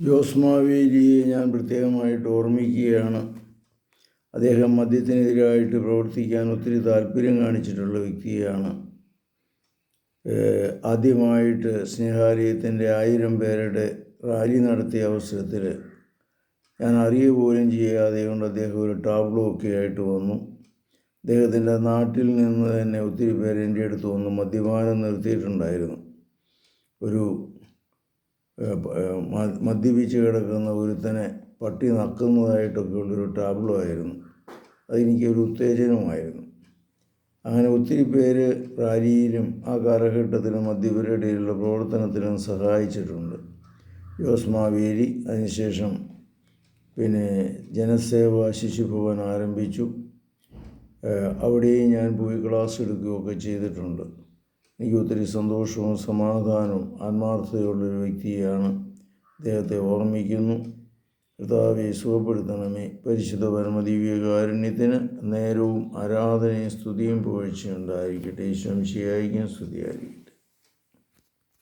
ജോസ്മാവേലിയെ ഞാൻ പ്രത്യേകമായിട്ട് ഓർമ്മിക്കുകയാണ്. അദ്ദേഹം മദ്യത്തിനെതിരായിട്ട് പ്രവർത്തിക്കാൻ ഒത്തിരി താല്പര്യം കാണിച്ചിട്ടുള്ള വ്യക്തിയാണ്. ആദ്യമായിട്ട് സ്നേഹാലയത്തിന്റെ ആയിരം പേരുടെ റാലി നടത്തിയ അവസരത്തിൽ ഞാൻ അറിയുക പോലും ചെയ്യാതെ കൊണ്ട് അദ്ദേഹം ഒരു ടാബ്ലോ ഒക്കെ ആയിട്ട് വന്നു. അദ്ദേഹത്തിന്റെ നാട്ടിൽ നിന്ന് തന്നെ ഒത്തിരി പേര് എന്റെ അടുത്ത് വന്നു മദ്യപാനം നിർത്തിയിട്ടുണ്ടായിരുന്നു. ഒരു മദ്യപിച്ച് കിടക്കുന്ന ഒരുത്തനെ പട്ടി നക്കുന്നതായിട്ടൊക്കെ ഉള്ളൊരു ടാബ്ലോ ആയിരുന്നു. അതെനിക്കൊരു ഉത്തേജനമായിരുന്നു. അങ്ങനെ ഒത്തിരി പേര് റാലിയിലും ആ കാലഘട്ടത്തിലും മദ്യപരിടയിലുള്ള പ്രവർത്തനത്തിലും സഹായിച്ചിട്ടുണ്ട്. ജോസ്മാവേലി അതിനുശേഷം പിന്നെ ജനസേവ ശിശുഭവൻ ആരംഭിച്ചു. അവിടെയും ഞാൻ പോയി ക്ലാസ് എടുക്കുകയൊക്കെ ചെയ്തിട്ടുണ്ട്. എനിക്ക് ഒത്തിരി സന്തോഷവും സമാധാനവും ആത്മാർത്ഥതയുള്ളൊരു വ്യക്തിയാണ് അദ്ദേഹത്തെ ഓർമ്മിക്കുന്നു. കർത്താവെ സുഖപ്പെടുത്തണമേ. പരിശുദ്ധ പരമദിവ്യകാരുണ്യത്തിന് നേരവും ആരാധനയും സ്തുതിയും പുകഴ്ചയും ഉണ്ടായിരിക്കട്ടെ. ഈശ്വം ശിയായിരിക്കും സ്തുതിയായിരിക്കട്ടെ.